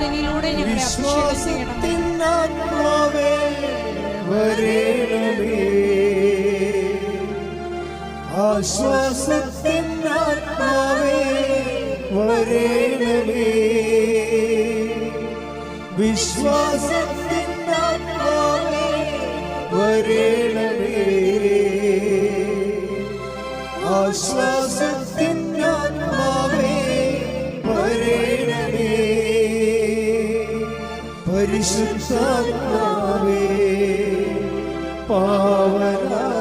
ആരാധനയിലൂടെ ഞങ്ങളെ ആശ്വാസത്തിനാത്മാവേ വരേണമേ. വിശ്വാസത്തിനാത്മാവേ വരേണമേ. ആശ്വാസത്തിനാത്മാവേ പരിശുദ്ധാത്മാവേ പാവനാത്മാവേ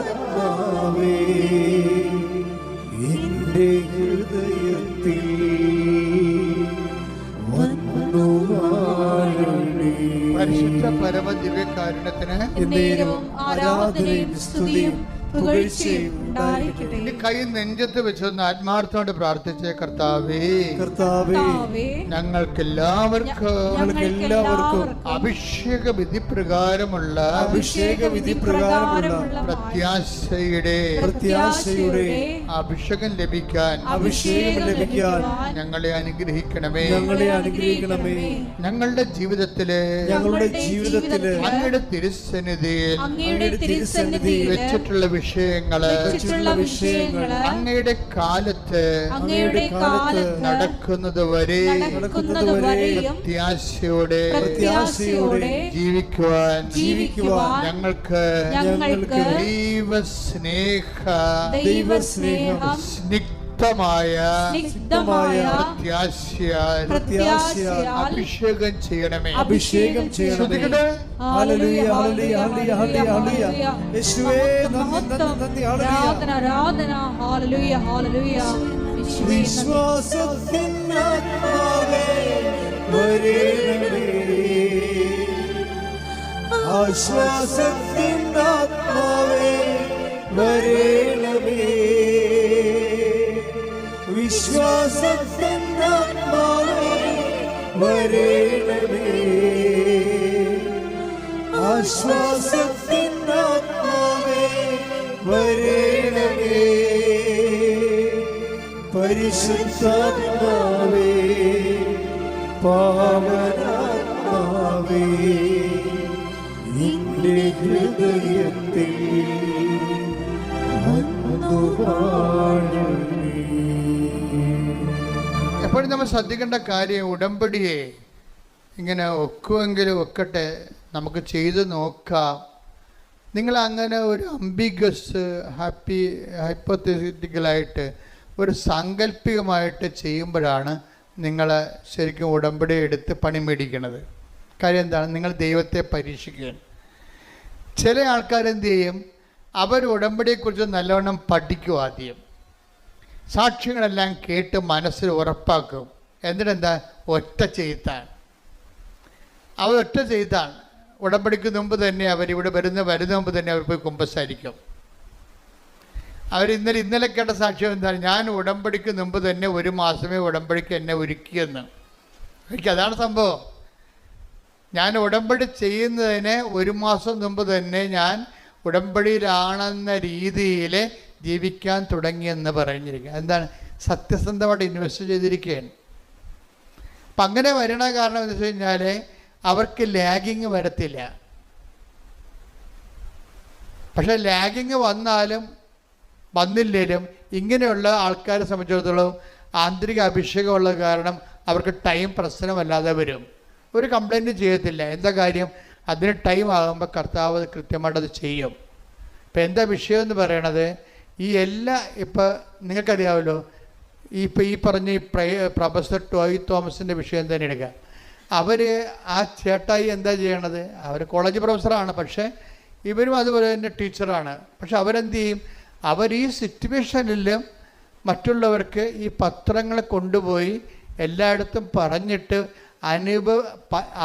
എന്റെ ഹൃദയത്തിൽ പരിശുദ്ധ പരമ ദിവ്യകാരുണ്യത്തിന് ആരാധനയും സ്തുതിയും പുകഴ്ചയും ഉണ്ടായിരിക്കട്ടെ. ഇനി കൈ നെഞ്ചത്ത് വെച്ചൊന്ന് ആത്മാർത്ഥമായിട്ട് പ്രാർത്ഥിച്ചേ കർത്താവേ. കർത്താവേ ഞങ്ങൾക്ക് എല്ലാവർക്കും അഭിഷേക വിധി പ്രകാരമുള്ള അഭിഷേക വിധി പ്രകാരമുള്ള പ്രത്യാശയുടെ പ്രത്യാശയുടെ അഭിഷേകം ലഭിക്കാൻ അഭിഷേകം ലഭിക്കാൻ ഞങ്ങളെ അനുഗ്രഹിക്കണമേ. ഞങ്ങളെ അനുഗ്രഹിക്കണമേ. ഞങ്ങളുടെ ജീവിതത്തിലെ ഞങ്ങളുടെ ജീവിതത്തിൽ അങ്ങയുടെ തിരുസന്നിധിയിൽ അങ്ങയുടെ തിരുസന്നിധിയിൽ വെച്ചിട്ടുള്ള വിഷയങ്ങൾ വെച്ചിട്ടുള്ള വിഷയങ്ങൾ അങ്ങയുടെ കാലത്ത് അങ്ങയുടെ കാലത്ത് നടക്കുന്നത് വരെ നടക്കുന്നത് വരെ പ്രത്യാശയോടെ പ്രത്യാശയോടെ ജീവിക്കുവാൻ ജീവിക്കുവാൻ ഞങ്ങൾക്ക് ഞങ്ങൾക്ക് ദൈവസ്നേഹ ദൈവസ്നേഹം സ്നിഗ്ധമായ സ്നിഗ്ധമായ പ്രത്യാശയാൽ അഭിഷേകം ചെയ്യണമേ. അഭിഷേകം ചെയ്യണമേ. ഹല്ലേലൂയ ഹല്ലേലൂയ ഹല്ലേലൂയ ഹല്ലേലൂയ ഹല്ലേലൂയ യേശുവേ നന്ദി ഹല്ലേലൂയ. ആരാധന ആരാധന. ഹാലലൂയ ഹാലലൂയ യേശുവേ, നന്ദി. വിശ്വാസത്തിനാത്മാവേ വരേണമേ ആശ്വാസത്തിനാത്മാവേ വരേണമേ വരേണമേ ആശ്വാസത്തിനാത്മാവേ വരേണമേ പരിശുദ്ധാത്മാവേ പാവനാത്മാവേ നിന്റെ ഹൃദയത്തിൽ വന്നു വാഴണേ. എപ്പോഴും നമ്മൾ ശ്രദ്ധിക്കേണ്ട കാര്യം ഉടമ്പടിയെ ഇങ്ങനെ ഒക്കുമെങ്കിലും ഒക്കട്ടെ നമുക്ക് ചെയ്ത് നോക്കാം. നിങ്ങൾ അങ്ങനെ ഒരു അംബിഗസ് ഹാപ്പി ഹൈപ്പത്തറ്റിക്കലായിട്ട് ഒരു സാങ്കല്പികമായിട്ട് ചെയ്യുമ്പോഴാണ് നിങ്ങൾ ശരിക്കും ഉടമ്പടി എടുത്ത് പണി മേടിക്കണത്. കാര്യം എന്താണ്? നിങ്ങൾ ദൈവത്തെ പരീക്ഷിക്കുകയാണ്. ചില ആൾക്കാരെന്ത് ചെയ്യും? അവർ ഉടമ്പടിയെക്കുറിച്ച് നല്ലവണ്ണം പഠിക്കും ആദ്യം. സാക്ഷ്യങ്ങളെല്ലാം കേട്ട് മനസ്സിൽ ഉറപ്പാക്കും. എന്നിട്ടെന്താ? ഒറ്റ ചെയ്ത്താണ് അവർ ഒറ്റ ചെയ്താണ്. ഉടമ്പടിക്ക് മുമ്പ് തന്നെ അവർ ഇവിടെ വരുന്ന വരുന്ന മുമ്പ് തന്നെ അവർ പോയി കുമ്പസാരിക്കും. അവർ ഇന്നലെ ഇന്നലെ കേട്ട സാക്ഷ്യം എന്താണ്? ഞാൻ ഉടമ്പടിക്ക് മുമ്പ് തന്നെ ഒരു മാസമേ ഉടമ്പടിക്ക് എന്നെ ഒരുക്കിയെന്ന്. എനിക്ക് അതാണ് സംഭവം. ഞാൻ ഉടമ്പടി ചെയ്യുന്നതിന് ഒരു മാസം മുമ്പ് തന്നെ ഞാൻ ഉടമ്പടിയിലാണെന്ന രീതിയിൽ ജീവിക്കാൻ തുടങ്ങിയെന്ന് പറഞ്ഞിരിക്കുക. എന്താണ്? സത്യസന്ധമായിട്ട് ഇൻവെസ്റ്റ് ചെയ്തിരിക്കുകയാണ്. അപ്പം അങ്ങനെ വരണ കാരണം എന്ന് വെച്ച് കഴിഞ്ഞാൽ അവർക്ക് ലാഗിങ് വരത്തില്ല. പക്ഷെ ലാഗിങ് വന്നാലും വന്നില്ലേലും ഇങ്ങനെയുള്ള ആൾക്കാരെ സംബന്ധിച്ചിടത്തോളം ആന്തരിക അഭിഷേകമുള്ള കാരണം അവർക്ക് ടൈം പ്രശ്നമല്ലാതെ വരും. ഒരു കംപ്ലൈന്റ് ചെയ്യത്തില്ല. എന്താ കാര്യം? അതിന് ടൈം ആകുമ്പോൾ കർത്താവ് കൃത്യമായിട്ട് അത് ചെയ്യും. ഇപ്പം എന്താ വിഷയം എന്ന് പറയണത്? ഈ എല്ലാ ഇപ്പം നിങ്ങൾക്കറിയാമല്ലോ ഈ ഇപ്പം ഈ പറഞ്ഞ ഈ പ്രൊഫസർ ടോയ് തോമസിന്റെ വിഷയം തന്നെ എടുക്കുക അവർ ആ ചേട്ടായി എന്താ ചെയ്യണത്? അവർ കോളേജ് പ്രൊഫസറാണ് പക്ഷേ ഇവരും അതുപോലെ തന്നെ ടീച്ചറാണ്. പക്ഷെ അവരെന്ത് ചെയ്യും? അവർ ഈ സിറ്റുവേഷനിൽ മറ്റുള്ളവർക്ക് ഈ പത്രങ്ങളെ കൊണ്ടുപോയി എല്ലായിടത്തും പറഞ്ഞിട്ട് അനുഭവ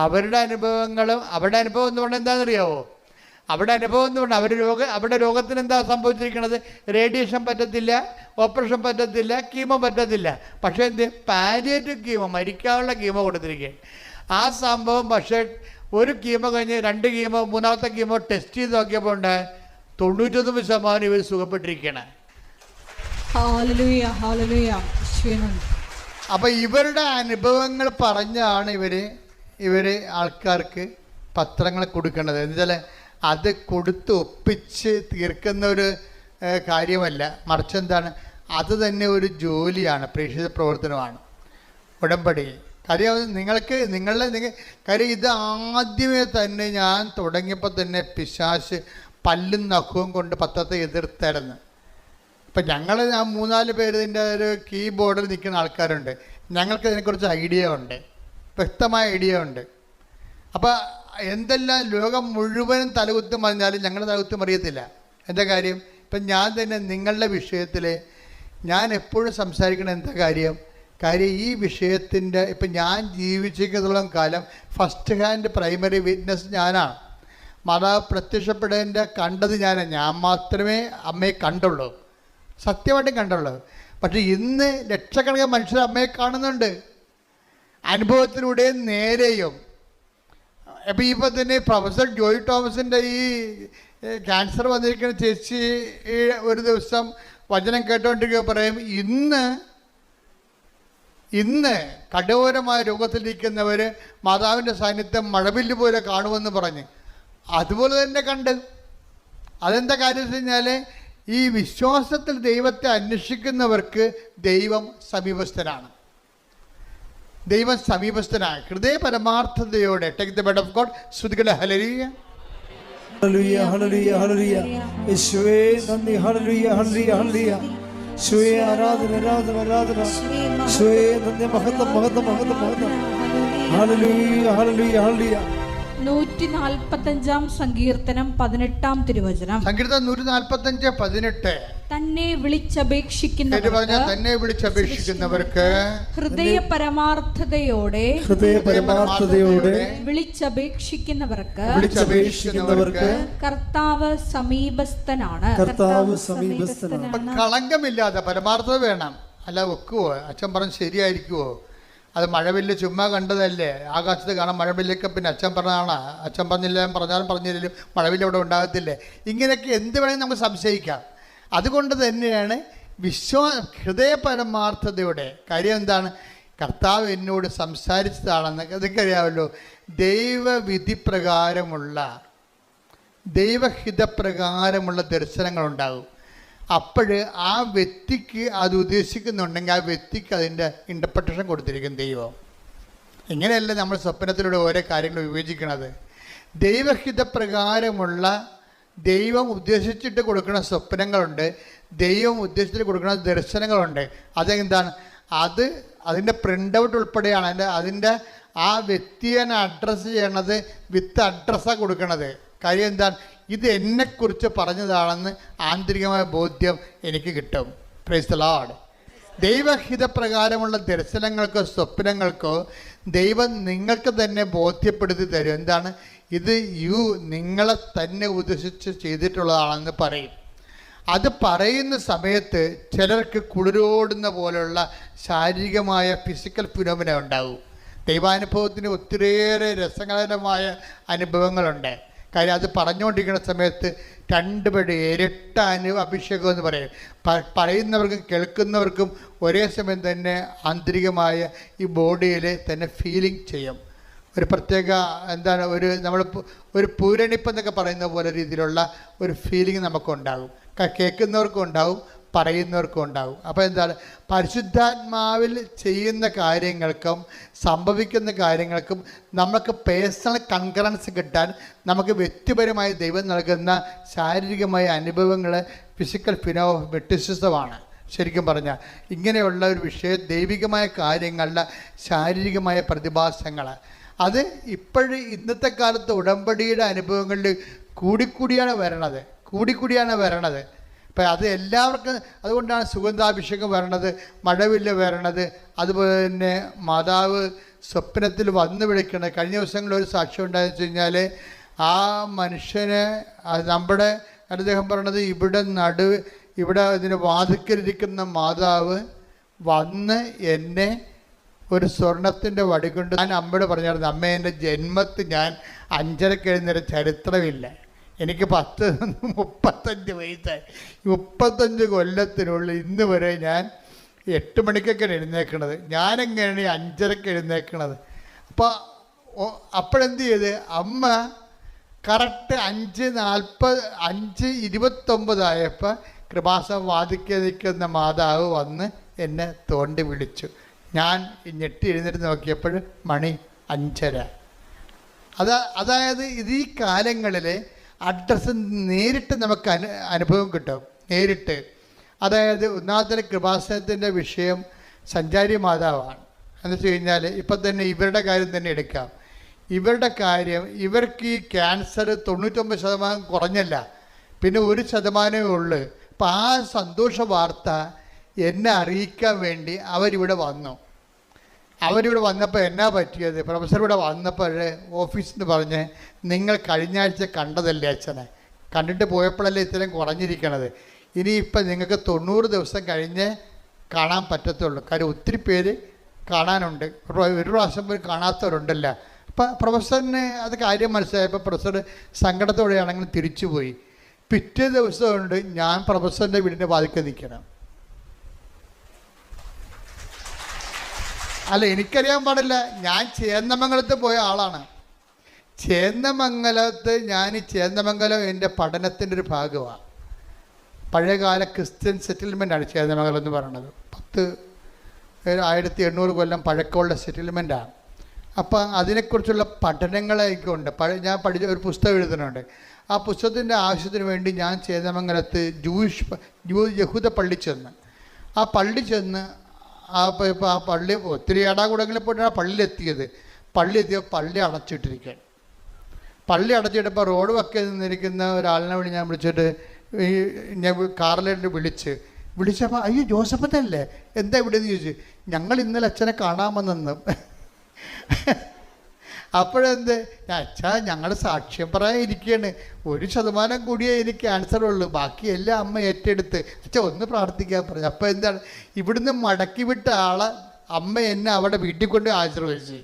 അവരുടെ അനുഭവങ്ങളും അവരുടെ അനുഭവം എന്ന് പറഞ്ഞാൽ എന്താണെന്നറിയാവോ? അവിടെ അനുഭവം എന്തുകൊണ്ട് അവർ രോഗ അവിടെ രോഗത്തിന് എന്താ സംഭവിച്ചിരിക്കുന്നത് റേഡിയേഷൻ പറ്റത്തില്ല ഓപ്പറേഷൻ പറ്റത്തില്ല കീമോ പറ്റത്തില്ല. പക്ഷേ എന്ത്? പാലിയേറ്റീവ് കീമോ മരിക്കാനുള്ള കീമോ കൊടുത്തിരിക്കുകയാണ് ആ സംഭവം പക്ഷേ ഒരു കീമോ കഴിഞ്ഞ് രണ്ട് കീമോ മൂന്നാമത്തെ കീമോ ടെസ്റ്റ് ചെയ്ത് നോക്കിയപ്പോൾ ഉണ്ട്. തൊണ്ണൂറ്റൊന്ന് ശതമാനം ഇവർ സുഖപ്പെട്ടിരിക്കുകയാണ് അപ്പോൾ ഇവരുടെ അനുഭവങ്ങൾ പറഞ്ഞാണ് ഇവർ ഇവർ ആൾക്കാർക്ക് പത്രങ്ങൾ കൊടുക്കേണ്ടത്. എന്നുവെച്ചാൽ അത് കൊടുത്ത് ഒപ്പിച്ച് തീർക്കുന്ന ഒരു കാര്യമല്ല. മറിച്ച് എന്താണ്? അത് തന്നെ ഒരു ജോലിയാണ് പ്രേക്ഷിത പ്രവർത്തനമാണ്. ഉടമ്പടി. കാര്യം നിങ്ങൾക്ക് നിങ്ങളുടെ നിങ്ങൾ കാര്യം ഇത് ആദ്യമേ തന്നെ ഞാൻ തുടങ്ങിയപ്പോൾ തന്നെ പിശാശ് പല്ലും നഖവും കൊണ്ട് പത്രത്തെ എതിർത്തായിരുന്നു. ഇപ്പം ഞങ്ങൾ ആ മൂന്നാൽ പേര് ഇതിന്റെ ഒരു കീബോർഡിൽ നിൽക്കുന്ന ആൾക്കാരുണ്ട്. ഞങ്ങൾക്ക് ഇതിനെക്കുറിച്ച് ഐഡിയ ഉണ്ട്. വ്യക്തമായ ഐഡിയ ഉണ്ട്. അപ്പോൾ എന്തെല്ലാം ലോകം മുഴുവനും തലകുത്തി മറിഞ്ഞാലും ഞങ്ങളുടെ തലകുത്തി അറിയത്തില്ല. എന്താ കാര്യം? ഇപ്പം ഞാൻ തന്നെ നിങ്ങളുടെ വിഷയത്തിൽ ഞാൻ എപ്പോഴും സംസാരിക്കണ എന്താ കാര്യം? കാര്യം ഈ വിഷയത്തിന്റെ ഇപ്പം ഞാൻ ജീവിച്ചിരിക്കുന്നതോളം കാലം ഫസ്റ്റ് ഹാൻഡ് പ്രൈമറി വിറ്റ്നസ് ഞാനാണ്. മാതാവ് പ്രത്യക്ഷപ്പെടേണ്ട കണ്ടത് ഞാനാണ് ഞാൻ മാത്രമേ അമ്മയെ കണ്ടുള്ളൂ. സത്യമായിട്ടും കണ്ടുള്ളൂ. പക്ഷേ ഇന്ന് ലക്ഷക്കണക്കിന് മനുഷ്യർ അമ്മയെ കാണുന്നുണ്ട്. അനുഭവത്തിലൂടെയും നേരെയും അപ്പോൾ ഇപ്പോൾ തന്നെ പ്രൊഫസർ ജോയ് തോമസിന്റെ ഈ ക്യാൻസർ വന്നിരിക്കുന്ന ചേച്ചി ഒരു ദിവസം വചനം കേട്ടോണ്ടിരിക്കുക പറയും ഇന്ന് ഇന്ന് കഠോരമായ രോഗത്തിലിരിക്കുന്നവർ മാതാവിന്റെ സാന്നിധ്യം മഴവില്ല് പോലെ കാണുമെന്ന് പറഞ്ഞ്. അതുപോലെ തന്നെ കണ്ട്. അതെന്താ കാര്യം വെച്ച് കഴിഞ്ഞാൽ ഈ വിശ്വാസത്തിൽ ദൈവത്തെ അന്വേഷിക്കുന്നവർക്ക് ദൈവം സമീപസ്ഥനാണ്. ദൈവം സമീപസ്ഥനായ ഹൃദയ പരമാർത്ഥതയോടെ take the bed of God ശ്രുതികളെ ഹലരിയ ഹല്ലേലൂയ ഹല്ലേലൂയ ഹല്ലേലൂയ യേശുവേ നന്ദി. ഹല്ലേലൂയ യേശുവേ ആരാധന ആരാധന ആരാധന. യേശുവേ നന്ദി മഹത്വം മഹത്വം മഹത്വം മഹത്വം. ഹല്ലേലൂയ ഹല്ലേലൂയ ഹല്ലേലൂയ നൂറ്റി നാൽപ്പത്തഞ്ചാം സങ്കീർത്തനം പതിനെട്ടാം തിരുവചനം. സങ്കീർത്തനം നൂറ്റി നാൽപ്പത്തഞ്ച് പതിനെട്ട്. തന്നെ പറഞ്ഞാൽ തന്നെ വിളിച്ചപേക്ഷിക്കുന്നവർക്ക് ഹൃദയ പരമാർത്ഥതയോടെ ഹൃദയ പരമാർത്ഥതയോടെ വിളിച്ചപേക്ഷിക്കുന്നവർക്ക് വിളിച്ചപേക്ഷിക്കുന്നവർക്ക് കർത്താവ് സമീപസ്ഥനാണ്. കർത്താവ് സമീപസ്ഥനാണ്. കളങ്കമില്ലാതെ പരമാർത്ഥത വേണം. അല്ല വെക്കുവോ? അച്ഛൻ പറഞ്ഞു ശരിയായിരിക്കുവോ? അത് മഴവില്ല് ചുമ്മാ കണ്ടതല്ലേ. ആകാശത്ത് കാണാൻ മഴവില്ലൊക്കെ പിന്നെ അച്ഛൻ പറഞ്ഞതാണ്. അച്ഛൻ പറഞ്ഞില്ല പറഞ്ഞാലും പറഞ്ഞില്ലെങ്കിലും മഴവില്ല് അവിടെ ഉണ്ടാകത്തില്ലേ. ഇങ്ങനെയൊക്കെ എന്ത് വേണമെങ്കിൽ നമുക്ക് സംശയിക്കാം. അതുകൊണ്ട് തന്നെയാണ് വിശ്വാ ഹൃദയ പരമാർത്ഥതയുടെ കാര്യം എന്താണ്? കർത്താവ് എന്നോട് സംസാരിച്ചതാണെന്ന് അതൊക്കെ ദൈവവിധി പ്രകാരമുള്ള ദൈവഹിതപ്രകാരമുള്ള ദർശനങ്ങളുണ്ടാകും. അപ്പോൾ ആ വ്യക്തിക്ക് അത് ഉദ്ദേശിക്കുന്നുണ്ടെങ്കിൽ ആ വ്യക്തിക്ക് അതിന്റെ ഇന്റർപ്രട്ടേഷൻ കൊടുത്തിരിക്കും ദൈവം. ഇങ്ങനെയല്ല നമ്മൾ സ്വപ്നത്തിലൂടെ ഓരോ കാര്യങ്ങൾ വിവേചിക്കണത്. ദൈവഹിതപ്രകാരമുള്ള ദൈവം ഉദ്ദേശിച്ചിട്ട് കൊടുക്കുന്ന സ്വപ്നങ്ങളുണ്ട് ദൈവം ഉദ്ദേശിച്ചിട്ട് കൊടുക്കുന്ന ദർശനങ്ങളുണ്ട്. അതെന്താണ്? അത് അതിന്റെ പ്രിന്റ് ഔട്ട് ഉൾപ്പെടെയാണ്. അതിന്റെ അതിന്റെ ആ വ്യക്തിയെ അഡ്രസ്സ് ചെയ്യണത് വിത്ത് അഡ്രസ്സാണ് കൊടുക്കണത്. കാര്യം എന്താണ്? ഇത് എന്നെക്കുറിച്ച് പറഞ്ഞതാണെന്ന് ആന്തരികമായ ബോധ്യം എനിക്ക് കിട്ടും. പ്രൈസ് ദ ലോർഡ് ദൈവഹിതപ്രകാരമുള്ള ദർശനങ്ങൾക്കോ സ്വപ്നങ്ങൾക്കോ ദൈവം നിങ്ങൾക്ക് തന്നെ ബോധ്യപ്പെടുത്തി തരും. എന്താണ്? ഇത് യു നിങ്ങളെ തന്നെ ഉദ്ദേശിച്ച് ചെയ്തിട്ടുള്ളതാണെന്ന് പറയും. അത് പറയുന്ന സമയത്ത് ചിലർക്ക് കുളിരോടുന്ന പോലുള്ള ശാരീരികമായ ഫിസിക്കൽ ഫിനോമിന ഉണ്ടാവും. ദൈവാനുഭവത്തിന് ഒത്തിരിയേറെ രസകരമായ അനുഭവങ്ങളുണ്ട്. കാര്യം അത് പറഞ്ഞുകൊണ്ടിരിക്കുന്ന സമയത്ത് രണ്ടുപേരുടെ ഇരട്ട അനു അഭിഷേകം എന്ന് പറയും. പറയുന്നവർക്കും കേൾക്കുന്നവർക്കും ഒരേ സമയം തന്നെ ആന്തരികമായ ഈ ബോഡിയിൽ തന്നെ ഫീലിംഗ് ചെയ്യും. ഒരു പ്രത്യേക എന്താണ് ഒരു നമ്മൾ ഒരു പൂരണിപ്പെന്നൊക്കെ പറയുന്ന പോലെ രീതിയിലുള്ള ഒരു ഫീലിംഗ് നമുക്കുണ്ടാകും. കേൾക്കുന്നവർക്കും ഉണ്ടാവും പറയുന്നവർക്കും ഉണ്ടാകും അപ്പോൾ എന്താണ്? പരിശുദ്ധാത്മാവിൽ ചെയ്യുന്ന കാര്യങ്ങൾക്കും സംഭവിക്കുന്ന കാര്യങ്ങൾക്കും നമുക്ക് പേഴ്സണൽ കൺകറൻസ് കിട്ടാൻ നമുക്ക് വ്യക്തിപരമായി ദൈവം നൽകുന്ന ശാരീരികമായ അനുഭവങ്ങൾ ഫിസിക്കൽ ഫിനോ ഫിനോമെറ്റിസിസമാണ് ശരിക്കും പറഞ്ഞാൽ ഇങ്ങനെയുള്ള ഒരു വിഷയം ദൈവികമായ കാര്യങ്ങളുടെ ശാരീരികമായ പ്രതിഭാസങ്ങൾ അത് ഇപ്പോഴും ഇന്നത്തെ കാലത്ത് ഉടമ്പടിയുടെ അനുഭവങ്ങളിൽ കൂടിക്കൂടിയാണ് വരണത്. കൂടിക്കൂടിയാണ് വരണത്. ഇപ്പം അത് എല്ലാവർക്കും അതുകൊണ്ടാണ് സുഗന്ധാഭിഷേകം വരണത് മഴവില്ല് വരണത്. അതുപോലെ തന്നെ മാതാവ് സ്വപ്നത്തിൽ വന്നു വിളിക്കണത് കഴിഞ്ഞ ദിവസങ്ങളിൽ ഒരു സാക്ഷ്യം ഉണ്ടായെന്ന് വെച്ച് കഴിഞ്ഞാൽ ആ മനുഷ്യനെ നമ്മുടെ അദ്ദേഹം പറയണത് ഇവിടെ നടു ഇവിടെ ഇതിന് വാതിക്കലിരിക്കുന്ന മാതാവ് വന്ന് എന്നെ ഒരു സ്വർണത്തിന്റെ വടി കൊണ്ട് ഞാൻ അമ്മയോട് പറഞ്ഞായിരുന്നു അമ്മ എന്റെ ജന്മത്തിൽ ഞാൻ അഞ്ചര എഴുന്നേര ചരിത്രമില്ല. എനിക്ക് പത്ത് മുപ്പത്തഞ്ച് വയസ്സായി. മുപ്പത്തഞ്ച് കൊല്ലത്തിനുള്ളിൽ ഇന്ന് വരെ ഞാൻ എട്ട് മണിക്കൊക്കെയാണ് എഴുന്നേക്കണത്. ഞാനെങ്ങനെയാണ് ഈ അഞ്ചരക്ക് എഴുന്നേക്കണത്? അപ്പോൾ അപ്പോഴെന്ത് ചെയ്ത്? അമ്മ കറക്റ്റ് അഞ്ച് നാൽപ്പത് അഞ്ച് ഇരുപത്തൊമ്പതായപ്പോൾ കൃപാസം വാദിക്കാൻ നിൽക്കുന്ന മാതാവ് വന്ന് എന്നെ തോണ്ടി വിളിച്ചു. ഞാൻ ഞെട്ടി എഴുന്നേറ്റ് നോക്കിയപ്പോൾ മണി അഞ്ചര. അതാ അതായത് ഇത് ഈ കാലങ്ങളിൽ അഡ്രസ്സ് നേരിട്ട് നമുക്ക് അനു അനുഭവം കിട്ടും. നേരിട്ട്. അതായത് ഒന്നാമത്തെ കൃപാസനത്തിന്റെ വിഷയം സഞ്ചാരി മാതാവാണ്. എന്ന് വെച്ച് കഴിഞ്ഞാൽ ഇപ്പം തന്നെ ഇവരുടെ കാര്യം തന്നെ എടുക്കാം. ഇവരുടെ കാര്യം ഇവർക്ക് ഈ ക്യാൻസർ തൊണ്ണൂറ്റൊമ്പത് ശതമാനം കുറഞ്ഞല്ല. പിന്നെ ഒരു ശതമാനമേ ഉള്ളൂ. അപ്പം ആ സന്തോഷ വാർത്ത എന്നെ അറിയിക്കാൻ വേണ്ടി അവരിവിടെ വന്നു. അവരിവിടെ വന്നപ്പോൾ എന്നാ പറ്റിയത്? പ്രൊഫസർ ഇവിടെ വന്നപ്പോൾ ഓഫീസിൽ നിന്ന് പറഞ്ഞ് നിങ്ങൾ കഴിഞ്ഞ ആഴ്ച കണ്ടതല്ലേ അച്ഛനെ? കണ്ടിട്ട് പോയപ്പോഴല്ലേ ഇത്രയും കുറഞ്ഞിരിക്കണത്? ഇനിയിപ്പോൾ നിങ്ങൾക്ക് തൊണ്ണൂറ് ദിവസം കഴിഞ്ഞ് കാണാൻ പറ്റത്തുള്ളൂ. കാര്യം ഒത്തിരി പേര് കാണാനുണ്ട്. ഒരു പ്രാവശ്യം പോലും കാണാത്തവരുണ്ടല്ല. അപ്പം പ്രൊഫസറിന് അത് കാര്യം മനസ്സിലായപ്പോൾ പ്രൊഫസർ സങ്കടത്തോടെയാണെങ്കിലും തിരിച്ചുപോയി. പിറ്റേ ദിവസം കൊണ്ട് ഞാൻ പ്രൊഫസറിന്റെ വീടിന്റെ വാതിക്കൽ നിൽക്കണം. അല്ല എനിക്കറിയാൻ പാടില്ല. ഞാൻ ചേന്നമംഗലത്ത് പോയ ആളാണ്. ചേന്നമംഗലത്ത് ഞാൻ ചേന്നമംഗലം എന്റെ പഠനത്തിന്റെ ഒരു ഭാഗമാണ് പഴയകാല ക്രിസ്ത്യൻ സെറ്റിൽമെന്റാണ് ചേന്നമംഗലം എന്ന് പറയുന്നത്. പത്ത് ആയിരത്തി എണ്ണൂറ് കൊല്ലം പഴക്കമുള്ള സെറ്റിൽമെന്റാണ് അപ്പം അതിനെക്കുറിച്ചുള്ള പഠനങ്ങളൊക്കെ ഉണ്ട് പഴയ ഞാൻ പഠിച്ച ഒരു പുസ്തകം എഴുതുന്നുണ്ട്. ആ പുസ്തകത്തിന്റെ ആവശ്യത്തിന് വേണ്ടി ഞാൻ ചേന്നമംഗലത്ത് ജൂയിഷ് യഹൂദ പള്ളി ചെന്ന്. ആ പള്ളി ചെന്ന് ആ ഇപ്പം ആ പള്ളി ഒത്തിരി ഏടാകൂടങ്ങളിൽ പോയിട്ടാണ് ആ പള്ളിയിലെത്തിയത് പള്ളി എത്തിയ പള്ളി അടച്ചിട്ടിരിക്കാൻ പള്ളി അടച്ചിട്ടപ്പോൾ റോഡ് വക്കെ നിന്നിരിക്കുന്ന ഒരാളിനെ വിളി ഞാൻ വിളിച്ചിട്ട് ഈ ഞാൻ കാറിലേക്ക് വിളിച്ച്. വിളിച്ചപ്പോൾ അയ്യോ ജോസഫത്തല്ലേ? എന്താ ഇവിടെ എന്ന് ചോദിച്ചു. ഞങ്ങൾ ഇന്നലെ അച്ഛനെ കാണാമെന്നു അപ്പോഴെന്ത്? അച്ഛാ ഞങ്ങൾ സാക്ഷ്യം പറയാൻ ഇരിക്കുകയാണ് ഒരു ശതമാനം കൂടിയേ എനിക്ക് ക്യാൻസർ ഉള്ളൂ. ബാക്കിയെല്ലാം അമ്മ ഏറ്റെടുത്ത്. അച്ഛാ ഒന്ന് പ്രാർത്ഥിക്കാൻ പറഞ്ഞു. അപ്പോൾ എന്താണ്? ഇവിടുന്ന് മടക്കി വിട്ട ആളെ അമ്മ എന്നെ അവിടെ വീട്ടിൽ കൊണ്ട് ആശീർവദിച്ചു.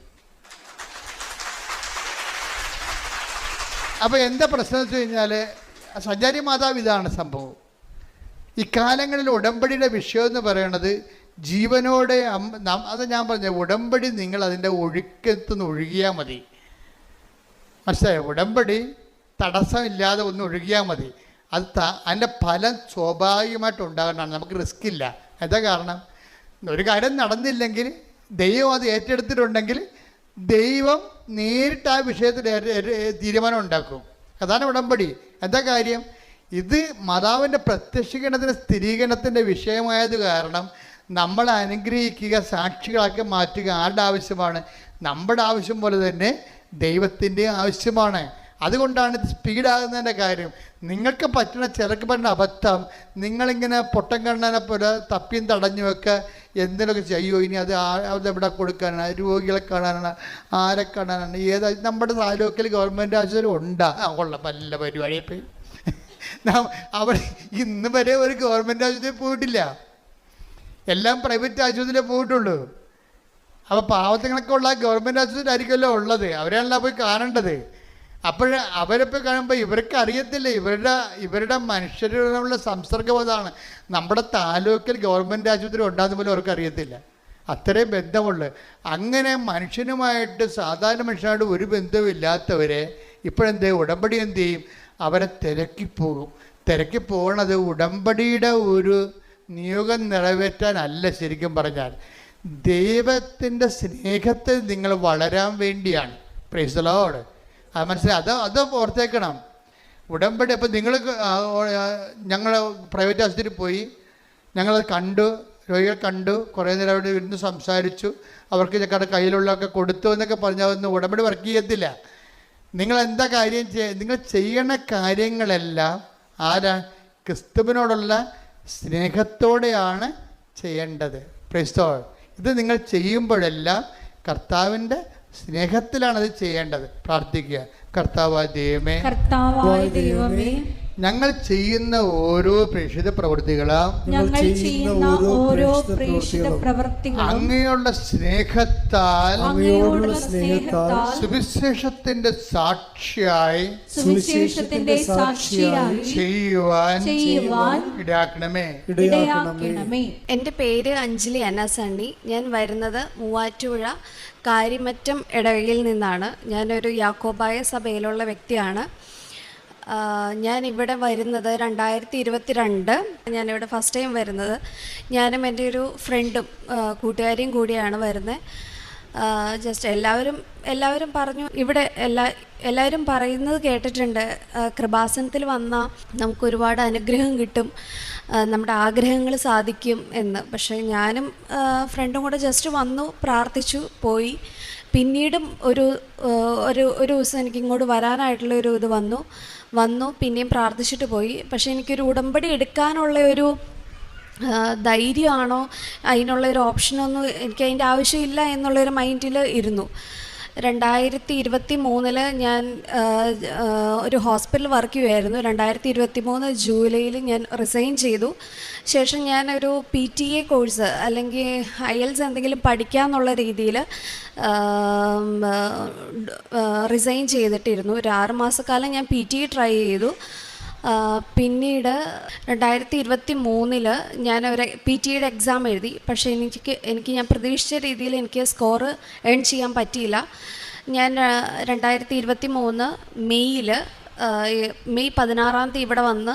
അപ്പോൾ എന്താ പ്രശ്നം വെച്ച് കഴിഞ്ഞാൽ സഞ്ചാരി മാതാവ് ഇതാണ് സംഭവം. ഇക്കാലങ്ങളിൽ ഉടമ്പടിയുടെ വിഷയം എന്ന് പറയുന്നത് ജീവനോടെ അത് ഞാൻ പറഞ്ഞ ഉടമ്പടി നിങ്ങൾ അതിന്റെ ഒഴുക്കത്തുനിന്ന് ഒഴുകിയാൽ മതി. മനസ്സിലായോ? ഉടമ്പടി തടസ്സമില്ലാതെ ഒന്ന് ഒഴുകിയാൽ മതി. അത് ത അതിന്റെ ഫലം സ്വാഭാവികമായിട്ട് ഉണ്ടാകേണ്ടതാണ് നമുക്ക് റിസ്ക് ഇല്ല. എന്താ കാരണം? ഒരു കാര്യം നടന്നില്ലെങ്കിൽ ദൈവം അത് ഏറ്റെടുത്തിട്ടുണ്ടെങ്കിൽ ദൈവം നേരിട്ട് ആ വിഷയത്തിൽ തീരുമാനം ഉണ്ടാക്കും. അതാണ് ഉടമ്പടി. എന്താ കാര്യം? ഇത് മാതാവിന്റെ പ്രത്യക്ഷീകരണത്തിന്റെ സ്ഥിരീകരണത്തിന്റെ വിഷയമായത് കാരണം നമ്മൾ അനുഗ്രഹിക്കുക സാക്ഷികളാക്കി മാറ്റുക ആരുടെ ആവശ്യമാണ്? നമ്മുടെ ആവശ്യം പോലെ തന്നെ ദൈവത്തിന്റെ ആവശ്യമാണ്. അതുകൊണ്ടാണ് ഇത് സ്പീഡാകുന്നതിന്റെ കാര്യം. നിങ്ങൾക്ക് പറ്റുന്ന ചിലക്ക് പറ്റുന്ന അബദ്ധം നിങ്ങളിങ്ങനെ പൊട്ടം കണ്ണനെ പോലെ തപ്പിയും തടഞ്ഞുമൊക്കെ എന്തിനൊക്കെ ചെയ്യുമോ ഇനി അത് അതെവിടെ കൊടുക്കാനാണ്? രോഗികളെ കാണാനാണ്? ആരെ കാണാനാണ്? ഏതാ? നമ്മുടെ താലൂക്കിൽ ഗവൺമെന്റ് ആശുപത്രി ഉണ്ടാ. കൊള്ളാം നല്ല പരിപാടിയെ പോയി. അവിടെ ഇന്ന് വരെ ഒരു ഗവൺമെന്റ് ആശുപത്രി പോയിട്ടില്ല. എല്ലാം പ്രൈവറ്റ് ആശുപത്രിയിലേ പോയിട്ടുള്ളൂ. അപ്പോൾ പാവത്തുങ്ങളൊക്കെ ഉള്ള ഗവൺമെന്റ് ആശുപത്രി ആയിരിക്കുമല്ലോ ഉള്ളത്. അവരെയാണല്ലോ പോയി കാണേണ്ടത്. അപ്പോൾ അവരിപ്പോൾ കാണുമ്പോൾ ഇവർക്ക് അറിയത്തില്ല. ഇവരുടെ ഇവരുടെ മനുഷ്യരോടുള്ള സംസർഗം അതാണ്. നമ്മുടെ താലൂക്കിൽ ഗവൺമെന്റ് ആശുപത്രി ഉണ്ടാകുന്ന പോലും അവർക്ക് അറിയത്തില്ല. അത്രയും ബന്ധമുള്ളു. അങ്ങനെ മനുഷ്യനുമായിട്ട് സാധാരണ മനുഷ്യനായിട്ട് ഒരു ബന്ധമില്ലാത്തവരെ ഇപ്പോഴെന്ത് ഉടമ്പടി എന്ത് ചെയ്യും? അവരെ തിരക്കിപ്പോകും തിരക്കിപ്പോകണത് ഉടമ്പടിയുടെ ഒരു നിയോഗം നിറവേറ്റാനല്ല ശരിക്കും പറഞ്ഞാൽ. ദൈവത്തിന്റെ സ്നേഹത്തിൽ നിങ്ങൾ വളരാൻ വേണ്ടിയാണ്. പ്രൈസലോട് അത് മനസ്സിലായി? അത് അത് ഓർത്തേക്കണം. ഉടമ്പടി അപ്പം നിങ്ങൾ ഞങ്ങൾ പ്രൈവറ്റ് ആശുപത്രിയിൽ പോയി. ഞങ്ങളത് കണ്ടു രോഗികൾ കണ്ടു കുറേ നേരം അവിടെ ഇരുന്ന് സംസാരിച്ചു. അവർക്ക് ഞങ്ങളുടെ കയ്യിലുള്ളതൊക്കെ കൊടുത്തു എന്നൊക്കെ പറഞ്ഞാൽ ഉടമ്പടി വർക്ക് ചെയ്യത്തില്ല. നിങ്ങൾ എന്താ കാര്യം ചെയ്യുക നിങ്ങൾ ചെയ്യണ കാര്യങ്ങളെല്ലാം ആരാ? ക്രിസ്തുവിനോടുള്ള സ്നേഹത്തോടെയാണ് ചെയ്യേണ്ടത്. ക്രിസ്തോ ഇത് നിങ്ങൾ ചെയ്യുമ്പോഴെല്ലാം കർത്താവിന്റെ സ്നേഹത്തിലാണ് അത് ചെയ്യേണ്ടത്. പ്രാർത്ഥിക്കുക. കർത്താവായ ദൈവമേ കർത്താവായ ദൈവമേ ഞങ്ങൾ ചെയ്യുന്ന ഓരോ പ്രേക്ഷിത പ്രവൃത്തികളും ഞങ്ങൾ ചെയ്യുന്ന ഓരോ പ്രേക്ഷിത പ്രവൃത്തികളും അങ്ങയുള്ള സ്നേഹത്താൽ അങ്ങയോടുള്ള സ്നേഹത്താൽ സുവിശേഷത്തിന്റെ സാക്ഷിയായി സുവിശേഷത്തിന്റെ സാക്ഷിയായി ചെയ്യുവാൻ ചെയ്യുവാൻ ഇടയാക്കണമേ. ഇടയാക്കണമേ. എന്റെ പേര് അഞ്ജലി അനാസണ്ണി ഞാൻ വരുന്നത് മൂവാറ്റുപുഴ കാര്യമറ്റം ഇടവകയിൽ നിന്നാണ്. ഞാനൊരു യാക്കോബായ സഭയിലുള്ള വ്യക്തിയാണ്. ഞാൻ ഇവിടെ വരുന്നത് രണ്ടായിരത്തി ഇരുപത്തി രണ്ട് ഞാനിവിടെ ഫസ്റ്റ് ടൈം വരുന്നത്. ഞാനും എന്റെ ഒരു ഫ്രണ്ടും കൂട്ടുകാരിയും കൂടിയാണ് വരുന്നത് ജസ്റ്റ് എല്ലാവരും എല്ലാവരും പറഞ്ഞു ഇവിടെ എല്ലാ എല്ലാവരും പറയുന്നത് കേട്ടിട്ടുണ്ട്. കൃപാസനത്തിൽ വന്നാൽ നമുക്ക് ഒരുപാട് അനുഗ്രഹം കിട്ടും. നമ്മുടെ ആഗ്രഹങ്ങൾ സാധിക്കും എന്ന്. പക്ഷേ ഞാനും ഫ്രണ്ടും കൂടെ ജസ്റ്റ് വന്നു പ്രാർത്ഥിച്ചു പോയി. പിന്നീടും ഒരു ഒരു ഒരു ദിവസം എനിക്ക് ഇങ്ങോട്ട് വരാനായിട്ടുള്ള ഒരു ഇത് വന്നു. വന്നു പിന്നെയും പ്രാർത്ഥിച്ചിട്ട് പോയി. പക്ഷേ എനിക്കൊരു ഉടമ്പടി എടുക്കാനുള്ള ഒരു ധൈര്യമാണോ? അതിനുള്ള ഒരു ഓപ്ഷനൊന്നും എനിക്ക് അതിന്റെ ആവശ്യമില്ല എന്നുള്ളൊരു മൈൻഡിൽ ഇരുന്നു. രണ്ടായിരത്തി ഇരുപത്തി മൂന്നിൽ ഞാൻ ഒരു ഹോസ്പിറ്റൽ വർക്ക് ചെയ്യുമായിരുന്നു രണ്ടായിരത്തി ഇരുപത്തി മൂന്ന് ജൂലൈയിൽ ഞാൻ റിസൈൻ ചെയ്തു. ശേഷം ഞാനൊരു പി ടി എ കോഴ്സ് അല്ലെങ്കിൽ ഐ എൽസ് എന്തെങ്കിലും പഠിക്കാമെന്നുള്ള രീതിയിൽ റിസൈൻ ചെയ്തിട്ടിരുന്നു. ഒരു ആറ് മാസക്കാലം ഞാൻ പി ടി എ ട്രൈ ചെയ്തു. പിന്നീട് രണ്ടായിരത്തി ഇരുപത്തി മൂന്നിൽ ഞാൻ ഒരു പി ടിയുടെ എക്സാം എഴുതി. പക്ഷേ എനിക്ക് എനിക്ക് ഞാൻ പ്രതീക്ഷിച്ച രീതിയിൽ എനിക്ക് സ്കോർ ഏൺ ചെയ്യാൻ പറ്റിയില്ല. ഞാൻ രണ്ടായിരത്തി ഇരുപത്തി മൂന്ന് മെയ്യിൽ മെയ് പതിനാറാം തീയതി ഇവിടെ വന്ന്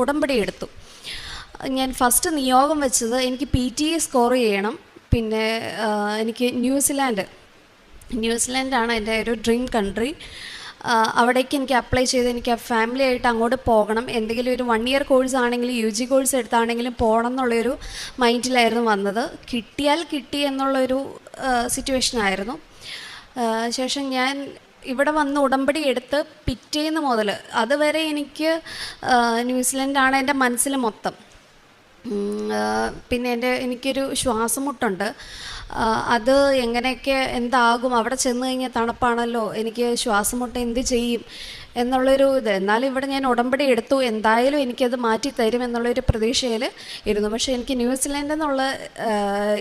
ഉടമ്പടി എടുത്തു. ഞാൻ ഫസ്റ്റ് നിയോഗം വെച്ചത് എനിക്ക് പി ടി സ്കോർ ചെയ്യണം. പിന്നെ എനിക്ക് ന്യൂസിലാൻഡ് ന്യൂസിലാൻഡാണ് എന്റെ ഒരു ഡ്രീം കൺട്രി അവിടേക്ക് എനിക്ക് അപ്ലൈ ചെയ്ത് എനിക്ക് ഫാമിലി ആയിട്ട് അങ്ങോട്ട് പോകണം. എന്തെങ്കിലും ഒരു വൺ ഇയർ കോഴ്സ് ആണെങ്കിലും യു ജി കോഴ്സ് എടുത്താണെങ്കിലും പോകണം എന്നുള്ളൊരു മൈൻഡിലായിരുന്നു വന്നത്. കിട്ടിയാൽ കിട്ടി എന്നുള്ളൊരു സിറ്റുവേഷൻ ആയിരുന്നു. ശേഷം ഞാൻ ഇവിടെ വന്ന് ഉടമ്പടി എടുത്ത് പിറ്റേന്ന് മുതൽ അതുവരെ എനിക്ക് ആ, ന്യൂസിലൻഡാണ് എന്റെ മനസ്സിൽ മൊത്തം. ആ, പിന്നെ എന്റെ എനിക്കൊരു ശ്വാസമുട്ടുണ്ട്. അത് എങ്ങനെയൊക്കെ എന്താകും? അവിടെ ചെന്ന് കഴിഞ്ഞാൽ തണുപ്പാണല്ലോ. എനിക്ക് ശ്വാസം മുട്ട എന്ത് ചെയ്യും എന്നുള്ളൊരു ഇത്. എന്നാലും ഇവിടെ ഞാൻ ഉടമ്പടി എടുത്തു. എന്തായാലും എനിക്കത് മാറ്റി തരും എന്നുള്ളൊരു പ്രതീക്ഷയിൽ ഇരുന്നു. പക്ഷേ എനിക്ക് ന്യൂസിലാൻഡ് എന്നുള്ള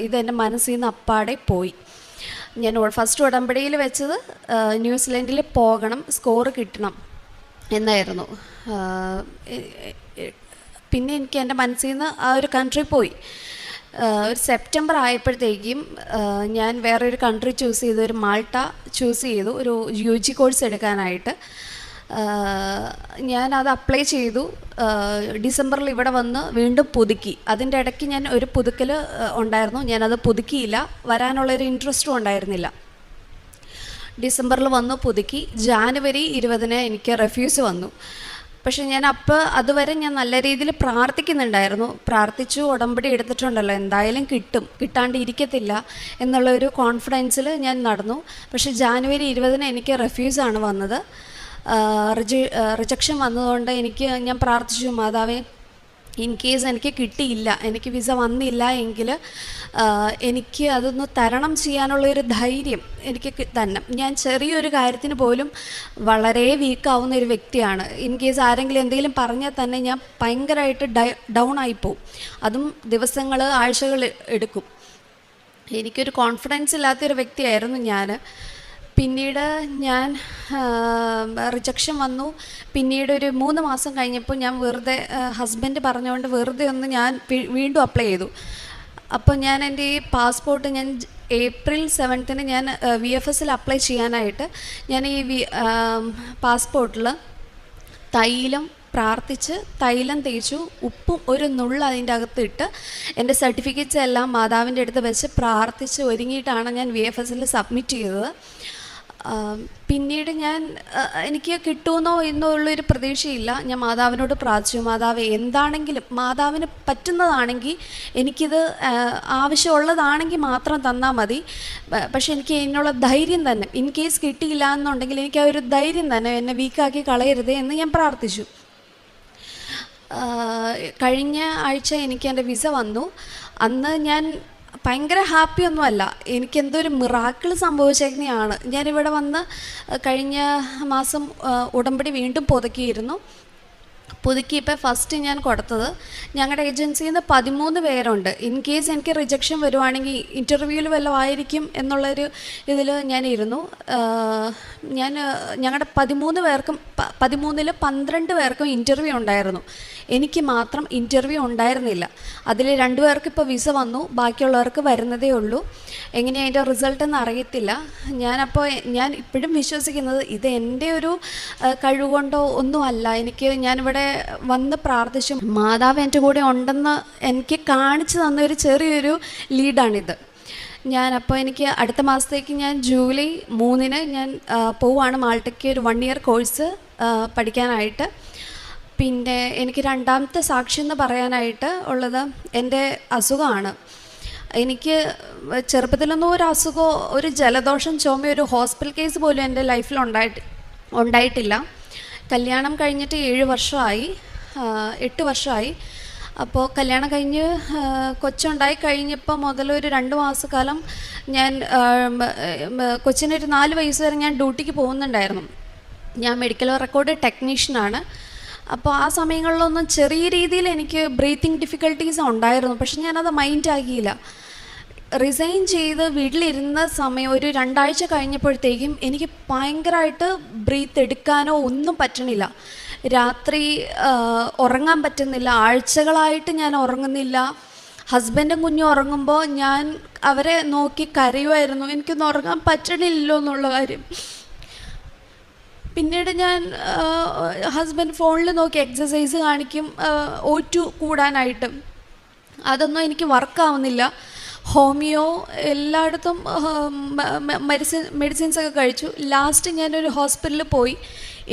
ഇത് എന്റെ മനസ്സിൽ നിന്ന് അപ്പാടെ പോയി. ഞാൻ ഫസ്റ്റ് ഉടമ്പടിയിൽ വെച്ചത് ന്യൂസിലാൻഡിൽ പോകണം സ്കോറ് കിട്ടണം എന്നായിരുന്നു. പിന്നെ എനിക്ക് എന്റെ മനസ്സിൽ നിന്ന് ആ ഒരു കൺട്രി പോയി. ഒരു സെപ്റ്റംബർ ആയപ്പോഴത്തേക്കും ഞാൻ വേറൊരു കൺട്രി ചൂസ് ചെയ്തു ഒരു മാൾട്ട ചൂസ് ചെയ്തു ഒരു യു ജി കോഴ്സ് എടുക്കാനായിട്ട്. ഞാൻ അത് അപ്ലൈ ചെയ്തു. ഡിസംബറിൽ ഇവിടെ വന്ന് വീണ്ടും പുതുക്കി. അതിന്റെ ഇടയ്ക്ക് ഞാൻ ഒരു പുതുക്കൽ ഉണ്ടായിരുന്നു. ഞാനത് പുതുക്കിയില്ല. വരാനുള്ളൊരു ഇൻട്രസ്റ്റും ഉണ്ടായിരുന്നില്ല. ഡിസംബറിൽ വന്ന് പുതുക്കി. ജാനുവരി ഇരുപതിന് എനിക്ക് റെഫ്യൂസ് വന്നു. പക്ഷെ ഞാൻ അപ്പോൾ അതുവരെ ഞാൻ നല്ല രീതിയിൽ പ്രാർത്ഥിക്കുന്നുണ്ടായിരുന്നു. പ്രാർത്ഥിച്ചു ഉടമ്പടി എടുത്തിട്ടുണ്ടല്ലോ. എന്തായാലും കിട്ടും. കിട്ടാണ്ട് ഇരിക്കത്തില്ല എന്നുള്ള ഒരു കോൺഫിഡൻസിൽ ഞാൻ നടന്നു. പക്ഷെ ജാനുവരി ഇരുപതിന് എനിക്ക് റെഫ്യൂസാണ് വന്നത്. റിജ റിജക്ഷൻ വന്നതുകൊണ്ട് എനിക്ക് ഞാൻ പ്രാർത്ഥിച്ചു മാതാവേ ഇൻ കേസ് എനിക്ക് കിട്ടിയില്ല എനിക്ക് വിസ വന്നില്ല എങ്കിൽ എനിക്ക് അതൊന്ന് തരണം ചെയ്യാനുള്ളൊരു ധൈര്യം എനിക്ക് തന്നെ. ഞാൻ ചെറിയൊരു കാര്യത്തിന് പോലും വളരെ വീക്കാവുന്ന ഒരു വ്യക്തിയാണ്. ഇൻ കേസ് ആരെങ്കിലും എന്തെങ്കിലും പറഞ്ഞാൽ തന്നെ ഞാൻ ഭയങ്കരമായിട്ട് ഡൗൺ ആയിപ്പോവും. അതും ദിവസങ്ങൾ ആഴ്ചകൾ എടുക്കും. എനിക്കൊരു കോൺഫിഡൻസ് ഇല്ലാത്തൊരു വ്യക്തിയായിരുന്നു ഞാൻ പിന്നീട് ഞാൻ റിജക്ഷൻ വന്നു. പിന്നീട് ഒരു മൂന്ന് മാസം കഴിഞ്ഞപ്പോൾ ഞാൻ വെറുതെ ഹസ്ബൻഡ് പറഞ്ഞുകൊണ്ട് വെറുതെ ഒന്ന് ഞാൻ വീണ്ടും അപ്ലൈ ചെയ്തു. അപ്പോൾ ഞാൻ എന്റെ ഈ പാസ്പോർട്ട് ഞാൻ ഏപ്രിൽ സെവൻത്തിന് ഞാൻ വി എഫ് എസിൽ അപ്ലൈ ചെയ്യാനായിട്ട് ഞാൻ ഈ വി പാസ്പോർട്ടിൽ തൈലം പ്രാർത്ഥിച്ച് തൈലം തേച്ചു ഉപ്പും ഒരു നുള്ള അതിന്റെ അകത്ത് ഇട്ട് എന്റെ സർട്ടിഫിക്കറ്റ്സ് എല്ലാം മാതാവിന്റെ അടുത്ത് വെച്ച് പ്രാർത്ഥിച്ച് ഒരുങ്ങിയിട്ടാണ് ഞാൻ വി എഫ് എസിൽ സബ്മിറ്റ് ചെയ്തത്. പിന്നീട് ഞാൻ എനിക്ക് കിട്ടുമെന്നോ എന്നോ ഉള്ളൊരു പ്രതീക്ഷയില്ല. ഞാൻ മാതാവിനോട് പ്രാർത്ഥിച്ചു. മാതാവ് എന്താണെങ്കിലും മാതാവിന് പറ്റുന്നതാണെങ്കിൽ എനിക്കിത് ആവശ്യമുള്ളതാണെങ്കിൽ മാത്രം തന്നാൽ മതി. പക്ഷേ പക്ഷെ എനിക്ക് എന്നുള്ള ധൈര്യം തന്നെ. ഇൻ കേസ് കിട്ടിയില്ല എന്നുണ്ടെങ്കിൽ എനിക്ക് ആ ഒരു ധൈര്യം തന്നെ എന്നെ വീക്കാക്കി കളയരുത് എന്ന് ഞാൻ പ്രാർത്ഥിച്ചു. കഴിഞ്ഞ ആഴ്ച എനിക്ക് എന്റെ വിസ വന്നു. അന്ന് ഞാൻ ഭയങ്കര ഹാപ്പി ഒന്നുമല്ല എനിക്ക് എന്തോ ഒരു മിറാക്കിൾ സംഭവിച്ചേക്കുന്നതാണ് ഞാനിവിടെ വന്ന് കഴിഞ്ഞ മാസം ഉടമ്പടി വീണ്ടും പുതുക്കിയിരുന്നു. പുതുക്കി ഇപ്പോൾ ഫസ്റ്റ് ഞാൻ കൊടുത്തത്. ഞങ്ങളുടെ ഏജൻസിയിൽ നിന്ന് പതിമൂന്ന് പേരുണ്ട്. ഇൻ കേസ് എനിക്ക് റിജക്ഷൻ വരുവാണെങ്കിൽ ഇന്റർവ്യൂവിൽ വല്ലതും ആയിരിക്കും എന്നുള്ളൊരു ഇതിൽ ഞാനിരുന്നു. ഞാൻ ഞങ്ങളുടെ പതിമൂന്ന് പേർക്കും പതിമൂന്നിൽ പന്ത്രണ്ട് പേർക്കും ഇന്റർവ്യൂ ഉണ്ടായിരുന്നു. എനിക്ക് മാത്രം ഇന്റർവ്യൂ ഉണ്ടായിരുന്നില്ല. അതിൽ രണ്ടുപേർക്ക് ഇപ്പോൾ വിസ വന്നു. ബാക്കിയുള്ളവർക്ക് വരുന്നതേ ഉള്ളൂ. എങ്ങനെയാണ് അതിന്റെ റിസൾട്ട് എന്ന് അറിയത്തില്ല. ഞാനപ്പോൾ ഞാൻ ഇപ്പോഴും വിശ്വസിക്കുന്നത് ഇത് എന്റെ ഒരു കഴിവുകൊണ്ടോ ഒന്നുമല്ല എനിക്ക് ഞാനിവിടെ വന്ന് പ്രാർത്ഥിച്ചു. മാതാവ് എന്റെ കൂടെ ഉണ്ടെന്ന് എനിക്ക് കാണിച്ചു തന്ന ഒരു ചെറിയൊരു ലീഡാണിത്. ഞാനപ്പോൾ എനിക്ക് അടുത്ത മാസത്തേക്ക് ഞാൻ ജൂലൈ മൂന്നിന് ഞാൻ പോവുകയാണ് മാൾട്ടയ്ക്ക് ഒരു വൺ ഇയർ കോഴ്സ് പഠിക്കാനായിട്ട്. പിന്നെ എനിക്ക് രണ്ടാമത്തെ സാക്ഷി എന്ന് പറയാനായിട്ട് ഉള്ളത് എന്റെ അസുഖമാണ്. എനിക്ക് ചെറുപ്പത്തിലൊന്നും ഒരു അസുഖമോ ഒരു ജലദോഷം ചുമ ഒരു ഹോസ്പിറ്റൽ കേസ് പോലും എന്റെ ലൈഫിൽ ഉണ്ടായിട്ട് ഉണ്ടായിട്ടില്ല. കല്യാണം കഴിഞ്ഞിട്ട് ഏഴ് വർഷമായി എട്ട് വർഷമായി. അപ്പോൾ കല്യാണം കഴിഞ്ഞ് കൊച്ചുണ്ടായി കഴിഞ്ഞപ്പോൾ മുതൽ ഒരു രണ്ട് മാസക്കാലം ഞാൻ കൊച്ചിനൊരു നാല് വയസ്സ് വരെ ഞാൻ ഡ്യൂട്ടിക്ക് പോകുന്നുണ്ടായിരുന്നു. ഞാൻ മെഡിക്കൽ റെക്കോർഡ് ടെക്നീഷ്യനാണ്. അപ്പോൾ ആ സമയങ്ങളിലൊന്നും ചെറിയ രീതിയിൽ എനിക്ക് ബ്രീത്തിങ് ഡിഫിക്കൽട്ടീസ് ഉണ്ടായിരുന്നു. പക്ഷെ ഞാനത് മൈൻഡാക്കിയില്ല റിസൈൻ ചെയ്ത് വീട്ടിലിരുന്ന സമയം ഒരു രണ്ടാഴ്ച കഴിഞ്ഞപ്പോഴത്തേക്കും എനിക്ക് ഭയങ്കരമായിട്ട് ബ്രീത്ത് എടുക്കാനോ ഒന്നും പറ്റണില്ല. രാത്രി ഉറങ്ങാൻ പറ്റുന്നില്ല. ആഴ്ചകളായിട്ട് ഞാൻ ഉറങ്ങുന്നില്ല. ഹസ്ബൻഡും കുഞ്ഞും ഉറങ്ങുമ്പോൾ ഞാൻ അവരെ നോക്കി കരയുമായിരുന്നു എനിക്കൊന്നും ഉറങ്ങാൻ പറ്റണില്ലല്ലോ എന്നുള്ള കാര്യം. പിന്നീട് ഞാൻ ഹസ്ബൻഡ് ഫോണിൽ നോക്കി എക്സസൈസ് കാണിക്കും ഒ ടു കൂടാനായിട്ട്. അതൊന്നും എനിക്ക് വർക്കാവുന്നില്ല ഹോമിയോ എല്ലായിടത്തും മെഡിസിൻ മെഡിസിൻസൊക്കെ കഴിച്ചു. ലാസ്റ്റ് ഞാനൊരു ഹോസ്പിറ്റലിൽ പോയി.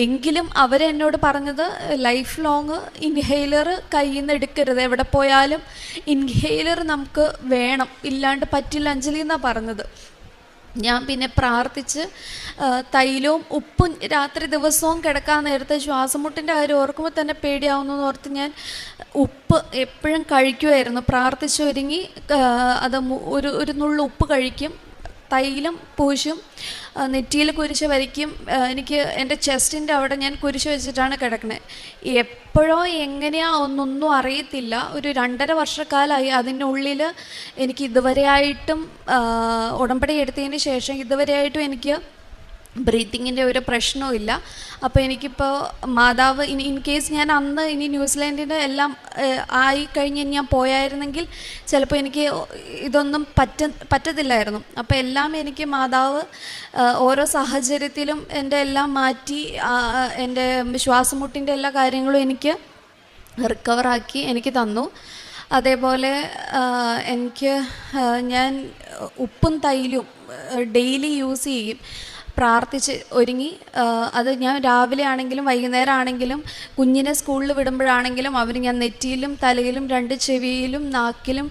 എങ്കിലും അവരെന്നോട് പറഞ്ഞത് ലൈഫ് ലോങ് ഇൻഹെയിലർ കയ്യിൽ നിന്ന് എടുക്കരുത്. എവിടെ പോയാലും ഇൻഹെയിലർ നമുക്ക് വേണം. ഇല്ലാണ്ട് പറ്റില്ല അഞ്ജലി എന്നാണ് പറഞ്ഞത്. ഞാൻ പിന്നെ പ്രാർത്ഥിച്ച് തൈലവും ഉപ്പും രാത്രി ദിവസവും കിടക്കാൻ നേരത്തെ ശ്വാസമുട്ടിന്റെ കാര്യം ഓർക്കുമ്പോൾ തന്നെ പേടിയാവുന്നു ഓർത്ത് ഞാൻ ഉപ്പ് എപ്പോഴും കഴിക്കുമായിരുന്നു പ്രാർത്ഥിച്ചൊരുങ്ങി അത് ഒരു ഒരു നുള്ളു ഉപ്പ് കഴിക്കും. തൈലം പൂശും നെറ്റിയിൽ കുരിശ് വരയ്ക്കും. എനിക്ക് എന്റെ ചെസ്റ്റിന്റെ അവിടെ ഞാൻ കുരിശ് വെച്ചിട്ടാണ് കിടക്കുന്നത് എപ്പോഴോ എങ്ങനെയാ ഒന്നൊന്നും അറിയത്തില്ല. ഒരു രണ്ടര വർഷക്കാലമായി അതിന്റെ ഉള്ളിൽ എനിക്ക് ഇതുവരെയായിട്ടും ഉടമ്പടി എടുത്തതിന് ശേഷം ഇതുവരെയായിട്ടും എനിക്ക് ബ്രീത്തിങ്ങിന്റെ ഒരു പ്രശ്നവും ഇല്ല. അപ്പോൾ എനിക്കിപ്പോൾ മാതാവ് ഇനി ഇൻ കേസ് ഞാൻ അന്ന് ഇനി ന്യൂസിലാൻഡിന് എല്ലാം ആയി കഴിഞ്ഞ് ഞാൻ പോയായിരുന്നെങ്കിൽ ചിലപ്പോൾ എനിക്ക് ഇതൊന്നും പറ്റ പറ്റത്തില്ലായിരുന്നു. അപ്പോൾ എല്ലാം എനിക്ക് മാതാവ് ഓരോ സാഹചര്യത്തിലും എന്റെ എല്ലാം മാറ്റി എന്റെ ശ്വാസമുട്ടിന്റെ എല്ലാ കാര്യങ്ങളും എനിക്ക് റിക്കവറാക്കി എനിക്ക് തന്നു. അതേപോലെ എനിക്ക് ഞാൻ ഉപ്പും തൈലും ഡെയിലി യൂസ് ചെയ്യും. പ്രാർത്ഥിച്ച് ഒരുങ്ങി അത് ഞാൻ രാവിലെ ആണെങ്കിലും വൈകുന്നേരം ആണെങ്കിലും കുഞ്ഞിനെ സ്കൂളിൽ വിടുമ്പോഴാണെങ്കിലും അവർ ഞാൻ നെറ്റിയിലും തലയിലും രണ്ട് ചെവിയിലും നാക്കിലും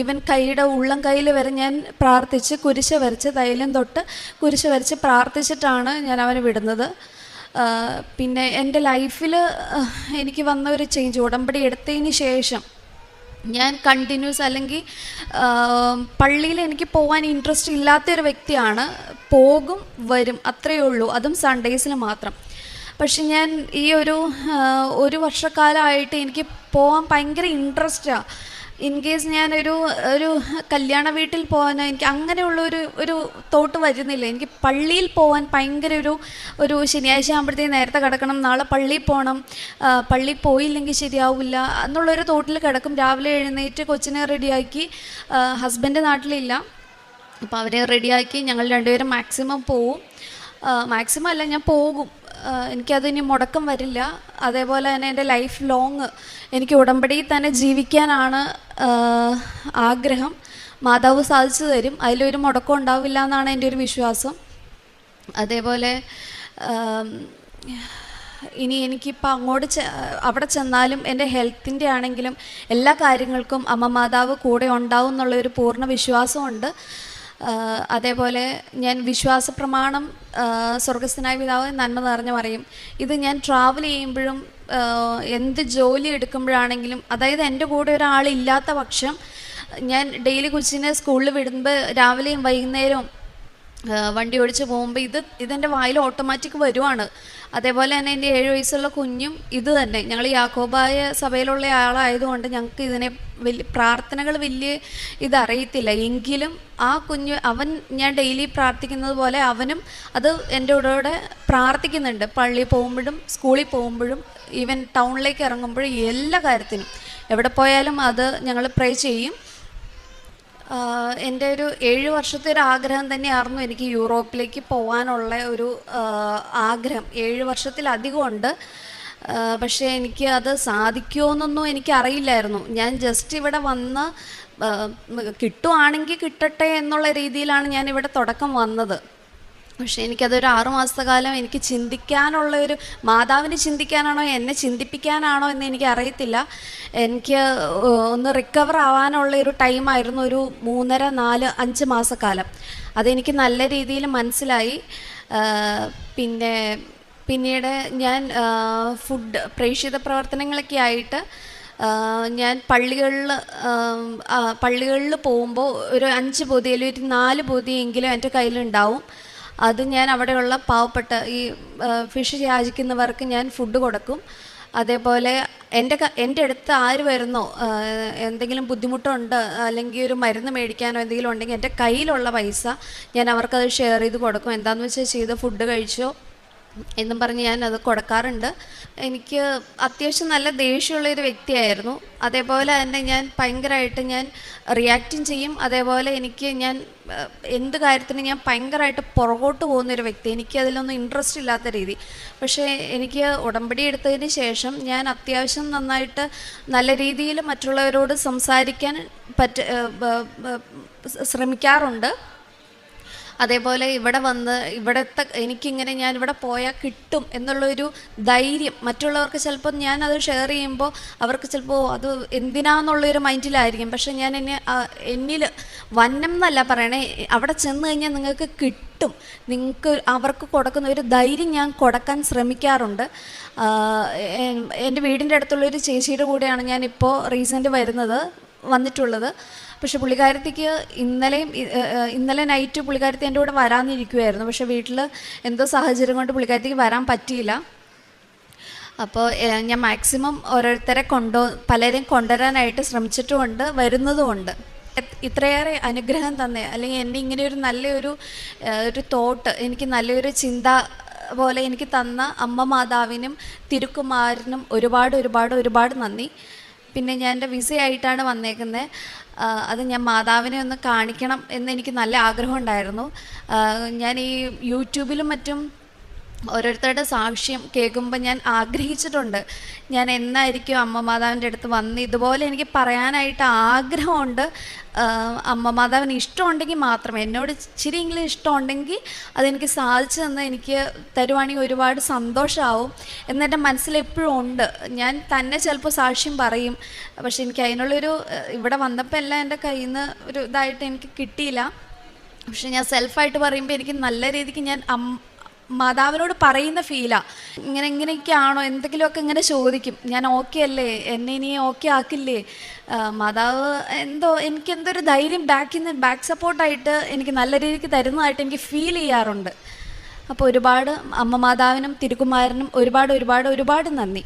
ഈവൻ കൈയുടെ ഉള്ളം കയ്യിൽ വരെ ഞാൻ പ്രാർത്ഥിച്ച് കുരിശ വരച്ച് തൈലം തൊട്ട് കുരിശ വരച്ച് പ്രാർത്ഥിച്ചിട്ടാണ് ഞാൻ അവനെ വിടുന്നത്. പിന്നെ എന്റെ ലൈഫിൽ എനിക്ക് വന്ന ഒരു ചേഞ്ച് ഉടമ്പടി എടുത്തതിന് ശേഷം ഞാൻ കണ്ടിന്യൂസ് അല്ലെങ്കിൽ പള്ളിയിൽ എനിക്ക് പോകാൻ ഇൻട്രസ്റ്റ് ഇല്ലാത്തൊരു വ്യക്തിയാണ്. പോകും വരും അത്രയേ ഉള്ളൂ. അതും സൺഡേസിൽ മാത്രം. പക്ഷെ ഞാൻ ഈ ഒരു ഒരു വർഷക്കാലമായിട്ട് എനിക്ക് പോകാൻ ഭയങ്കര ഇൻട്രസ്റ്റാണ് ഇൻ കേസ് ഞാനൊരു ഒരു കല്യാണ വീട്ടിൽ പോകാനോ എനിക്ക് അങ്ങനെയുള്ള ഒരു ഒരു തോട്ട് വരുന്നില്ല. എനിക്ക് പള്ളിയിൽ പോകാൻ ഭയങ്കര ഒരു ഒരു ശനിയാഴ്ച ആകുമ്പോഴത്തേക്ക് നേരത്തെ കിടക്കണം നാളെ പള്ളിയിൽ പോകണം പള്ളിയിൽ പോയില്ലെങ്കിൽ ശരിയാവില്ല എന്നുള്ളൊരു തോട്ടിൽ കിടക്കും. രാവിലെ എഴുന്നേറ്റ് കൊച്ചിനെ റെഡിയാക്കി ഹസ്ബൻഡ് നാട്ടിലില്ല. അപ്പോൾ അവരെ റെഡിയാക്കി ഞങ്ങൾ രണ്ടുപേരും മാക്സിമം പോവും. മാക്സിമം അല്ല ഞാൻ പോകും. എനിക്കതിനി മുടക്കം വരില്ല. അതേപോലെ തന്നെ എന്റെ ലൈഫ് ലോങ് എനിക്ക് ഉടമ്പടിയിൽ തന്നെ ജീവിക്കാനാണ് ആഗ്രഹം. മാതാവ് സാധിച്ചു തരും. അതിലൊരു മുടക്കം ഉണ്ടാവില്ല എന്നാണ് എന്റെ ഒരു വിശ്വാസം. അതേപോലെ ഇനി എനിക്കിപ്പോൾ അങ്ങോട്ട് അവിടെ ചെന്നാലും എന്റെ ഹെൽത്തിന്റെ ആണെങ്കിലും എല്ലാ കാര്യങ്ങൾക്കും അമ്മ മാതാവ് കൂടെ ഉണ്ടാവും എന്നുള്ളൊരു പൂർണ വിശ്വാസമുണ്ട്. അതേപോലെ ഞാൻ വിശ്വാസ പ്രമാണം സ്വർഗസ്ഥനായ പിതാവ് നന്മ നിറഞ്ഞു പറയും. ഇത് ഞാൻ ട്രാവൽ ചെയ്യുമ്പോഴും എന്ത് ജോലി എടുക്കുമ്പോഴാണെങ്കിലും അതായത് എന്റെ കൂടെ ഒരാളില്ലാത്ത പക്ഷം ഞാൻ ഡെയിലി കൊച്ചിനെ സ്കൂളിൽ വിടുമ്പോൾ രാവിലെയും വൈകുന്നേരവും വണ്ടി ഓടിച്ച് പോകുമ്പോൾ ഇത് ഇതെന്റെ വായിൽ ഓട്ടോമാറ്റിക് വരുവാണ്. അതേപോലെ തന്നെ എന്റെ ഏഴ് വയസ്സുള്ള കുഞ്ഞും ഇത് തന്നെ. ഞങ്ങൾ യാക്കോബായ സഭയിലുള്ള ആളായതുകൊണ്ട് ഞങ്ങൾക്ക് ഇതിനെ വലിയ പ്രാർത്ഥനകൾ വലിയ ഇതറിയത്തില്ല. എങ്കിലും ആ കുഞ്ഞ് അവൻ ഞാൻ ഡെയിലി പ്രാർത്ഥിക്കുന്നത് പോലെ അവനും അത് എന്റെ കൂടെ പ്രാർത്ഥിക്കുന്നുണ്ട്. പള്ളിയിൽ പോകുമ്പോഴും സ്കൂളിൽ പോകുമ്പോഴും ഈവൻ ടൗണിലേക്ക് ഇറങ്ങുമ്പോഴും എല്ലാ കാര്യത്തിനും. എവിടെ പോയാലും അത് ഞങ്ങൾ പ്രേ ചെയ്യും. എന്റെ ഒരു ഏഴ് വർഷത്തെ ഒരു ആഗ്രഹം തന്നെയായിരുന്നു എനിക്ക് യൂറോപ്പിലേക്ക് പോകാനുള്ള ഒരു ആഗ്രഹം. ഏഴ് വർഷത്തിലധികം ഉണ്ട്. പക്ഷേ എനിക്ക് അത് സാധിക്കുമോ എന്നൊന്നും എനിക്കറിയില്ലായിരുന്നു. ഞാൻ ജസ്റ്റ് ഇവിടെ വന്ന് കിട്ടുവാണെങ്കിൽ കിട്ടട്ടെ എന്നുള്ള രീതിയിലാണ് ഞാൻ ഇവിടെ തുടക്കം വന്നത്. പക്ഷേ എനിക്കതൊരു ആറു മാസത്തെ കാലം എനിക്ക് ചിന്തിക്കാനുള്ള ഒരു മാതാവിന് ചിന്തിക്കാനാണോ എന്നെ ചിന്തിപ്പിക്കാനാണോ എന്ന് എനിക്ക് അറിയത്തില്ല എനിക്ക് ഒന്ന് റിക്കവർ ആവാനുള്ള ഒരു ടൈമായിരുന്നു ഒരു മൂന്നര നാല് അഞ്ച് മാസക്കാലം. അതെനിക്ക് നല്ല രീതിയിൽ മനസ്സിലായി. പിന്നെ പിന്നീട് ഞാൻ ഫുഡ് പ്രേക്ഷിത പ്രവർത്തനങ്ങളൊക്കെ ആയിട്ട് ഞാൻ പള്ളികളിൽ പള്ളികളിൽ പോകുമ്പോൾ ഒരു അഞ്ച് പൊതി അല്ലെങ്കിൽ ഒരു നാല് പൊതിയെങ്കിലും എന്റെ കയ്യിലുണ്ടാവും. അത് ഞാൻ അവിടെയുള്ള പാവപ്പെട്ട ഈ ഫിഷ് യാചിക്കുന്നവർക്ക് ഞാൻ ഫുഡ് കൊടുക്കും. അതേപോലെ എന്റെ എന്റെ അടുത്ത് ആര് വരുന്നോ എന്തെങ്കിലും ബുദ്ധിമുട്ടുണ്ട് അല്ലെങ്കിൽ ഒരു മരുന്ന് മേടിക്കാനോ എന്തെങ്കിലും ഉണ്ടെങ്കിൽ എന്റെ കയ്യിലുള്ള പൈസ ഞാൻ അവർക്കത് ഷെയർ ചെയ്ത് കൊടുക്കും. എന്താണെന്ന് വെച്ചാൽ ചെയ്ത് ഫുഡ് കഴിച്ചോ എന്നും പറഞ്ഞ് ഞാൻ അത് കൊടുക്കാറുണ്ട്. എനിക്ക് അത്യാവശ്യം നല്ല ദേഷ്യമുള്ള ഒരു വ്യക്തിയായിരുന്നു. അതേപോലെ തന്നെ ഞാൻ ഭയങ്കരമായിട്ട് ഞാൻ റിയാക്റ്റും ചെയ്യും. അതേപോലെ എനിക്ക് ഞാൻ എന്ത് കാര്യത്തിന് ഞാൻ ഭയങ്കരമായിട്ട് പുറകോട്ട് പോകുന്നൊരു വ്യക്തി. എനിക്ക് അതിലൊന്നും ഇൻട്രസ്റ്റ് ഇല്ലാത്ത രീതി. പക്ഷേ എനിക്ക് ഉടമ്പടി എടുത്തതിന് ശേഷം ഞാൻ അത്യാവശ്യം നന്നായിട്ട് നല്ല രീതിയിൽ മറ്റുള്ളവരോട് സംസാരിക്കാൻ പറ്റ ശ്രമിക്കാറുണ്ട്. അതേപോലെ ഇവിടെ വന്ന് ഇവിടുത്തെ എനിക്കിങ്ങനെ ഞാൻ ഇവിടെ പോയാൽ കിട്ടും എന്നുള്ളൊരു ധൈര്യം മറ്റുള്ളവർക്ക് ചിലപ്പോൾ ഞാൻ അത് ഷെയർ ചെയ്യുമ്പോൾ അവർക്ക് ചിലപ്പോൾ അത് എന്തിനാന്നുള്ളൊരു മൈൻഡിലായിരിക്കും. പക്ഷെ ഞാൻ എന്നെ എന്നിൽ വന്നം എന്നല്ല പറയണേ അവിടെ ചെന്ന് കഴിഞ്ഞാൽ നിങ്ങൾക്ക് കിട്ടും. നിങ്ങൾക്ക് അവർക്ക് കൊടുക്കുന്ന ഒരു ധൈര്യം ഞാൻ കൊടുക്കാൻ ശ്രമിക്കാറുണ്ട്. എന്റെ വീടിന്റെ അടുത്തുള്ളൊരു ചേച്ചിയുടെ കൂടെയാണ് ഞാനിപ്പോൾ റീസെന്റ് വരുന്നത് വന്നിട്ടുള്ളത്. പക്ഷെ പുള്ളിക്കാരത്തിക്ക് ഇന്നലെയും ഇന്നലെ നൈറ്റ് പുള്ളിക്കാരത്തി എന്റെ കൂടെ വരാനിരിക്കുമായിരുന്നു പക്ഷെ വീട്ടിൽ എന്തോ സാഹചര്യം കൊണ്ട് പുള്ളിക്കാരത്തിക്ക് വരാൻ പറ്റിയില്ല. അപ്പോൾ ഞാൻ മാക്സിമം ഓരോരുത്തരെ കൊണ്ടോ പലരെയും കൊണ്ടുവരാനായിട്ട് ശ്രമിച്ചിട്ടുമുണ്ട് വരുന്നതുമുണ്ട്. ഇത്രയേറെ അനുഗ്രഹം തന്നെ. അല്ലെങ്കിൽ എന്റെ ഇങ്ങനെ ഒരു നല്ലൊരു ഒരു തോട്ട് എനിക്ക് നല്ലൊരു ചിന്ത പോലെ എനിക്ക് തന്ന അമ്മ മാതാവിനും തിരുക്കുമാരനും ഒരുപാട് ഒരുപാട് ഒരുപാട് നന്ദി. പിന്നെ ഞാൻ എന്റെ വിസയായിട്ടാണ് വന്നേക്കുന്നത് അത് ഞാൻ മാതാവിനെ ഒന്ന് കാണിക്കണം എന്ന് എനിക്ക് നല്ല ആഗ്രഹമുണ്ടായിരുന്നു ഞാൻ ഈ യൂട്യൂബിലും മറ്റും ഓരോരുത്തരുടെ സാക്ഷ്യം കേൾക്കുമ്പോൾ ഞാൻ ആഗ്രഹിച്ചിട്ടുണ്ട്. ഞാൻ എന്നായിരിക്കും അമ്മ മാതാവിന്റെ അടുത്ത് വന്ന് ഇതുപോലെ എനിക്ക് പറയാനായിട്ട് ആഗ്രഹമുണ്ട്. അമ്മ മാതാവിന് ഇഷ്ടമുണ്ടെങ്കിൽ മാത്രം എന്നോട് ഇച്ചിരിയെങ്കിലും ഇഷ്ടമുണ്ടെങ്കിൽ അതെനിക്ക് സാധിച്ചു തന്ന് എനിക്ക് തരുവാണെങ്കിൽ ഒരുപാട് സന്തോഷമാവും. എന്നെന്റെ മനസ്സിലെപ്പോഴും ഉണ്ട്. ഞാൻ തന്നെ ചിലപ്പോൾ സാക്ഷ്യം പറയും. പക്ഷെ എനിക്ക് അതിനുള്ളൊരു ഇവിടെ വന്നപ്പോൾ എല്ലാം എന്റെ കയ്യിൽ നിന്ന് ഒരു ഇതായിട്ട് എനിക്ക് കിട്ടിയില്ല. പക്ഷെ ഞാൻ സെൽഫായിട്ട് പറയുമ്പോൾ എനിക്ക് നല്ല രീതിക്ക് ഞാൻ മാതാവിനോട് പറയുന്ന ഫീലാ. ഇങ്ങനെ ഇങ്ങനെയൊക്കെയാണോ? എന്തെങ്കിലുമൊക്കെ ഇങ്ങനെ ചോദിക്കും. ഞാൻ ഓക്കെ അല്ലേ? എന്നെ ഇനി ഓക്കെ ആക്കില്ലേ? മാതാവ് എന്തോ എനിക്ക് എന്തോ ഒരു ധൈര്യം ബാക്കിൽ നിന്ന് ബാക്ക് സപ്പോർട്ടായിട്ട് എനിക്ക് നല്ല രീതിക്ക് തരുന്നതായിട്ട് എനിക്ക് ഫീൽ ചെയ്യാറുണ്ട്. അപ്പോൾ ഒരുപാട് അമ്മ മാതാവിനും തിരുക്കുമാരനും ഒരുപാട് ഒരുപാട് ഒരുപാട് നന്ദി.